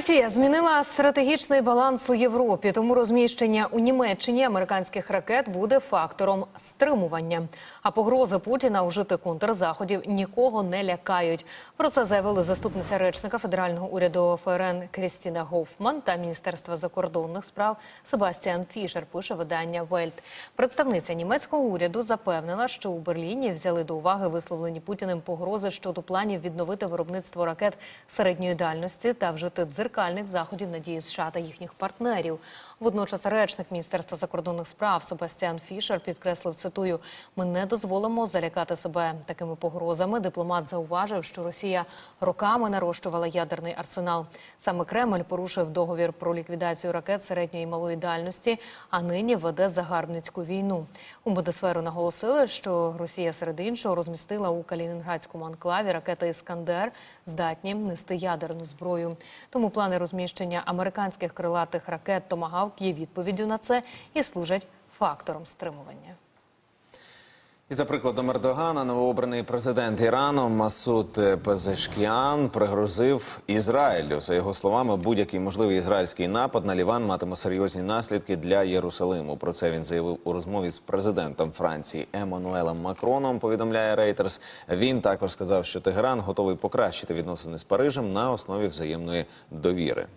Росія змінила стратегічний баланс у Європі, тому розміщення у Німеччині американських ракет буде фактором стримування. А погрози Путіна вжити контрзаходів нікого не лякають. Про це заявили заступниця речника федерального уряду ФРН Крістіна Гофман та Міністерства закордонних справ Себастіан Фішер. Пише видання Вельт. Представниця німецького уряду запевнила, що у Берліні взяли до уваги висловлені Путіним погрози щодо планів відновити виробництво ракет середньої дальності та вжити дзеркальних заходів на дії США та їхніх партнерів. Водночас речник Міністерства закордонних справ Себастьян Фішер підкреслив цитую: ми не дозволимо залякати себе такими погрозами. Дипломат зауважив, що Росія роками нарощувала ядерний арсенал. Саме Кремль порушив договір про ліквідацію ракет середньої і малої дальності, а нині веде загарбницьку війну. У Будесферу наголосили, що Росія серед іншого розмістила у Калінінградському анклаві ракети Іскандер, здатні нести ядерну зброю. Плани розміщення американських крилатих ракет Томагавк є відповіддю на це і служать фактором стримування. І за прикладом Ердогана, новообраний президент Ірану Масуд Пезешкіан пригрозив Ізраїлю. За його словами, будь-який можливий ізраїльський напад на Ліван матиме серйозні наслідки для Єрусалиму. Про це він заявив у розмові з президентом Франції Еммануелем Макроном. Повідомляє Рейтерс. Він також сказав, що Тегеран готовий покращити відносини з Парижем на основі взаємної довіри.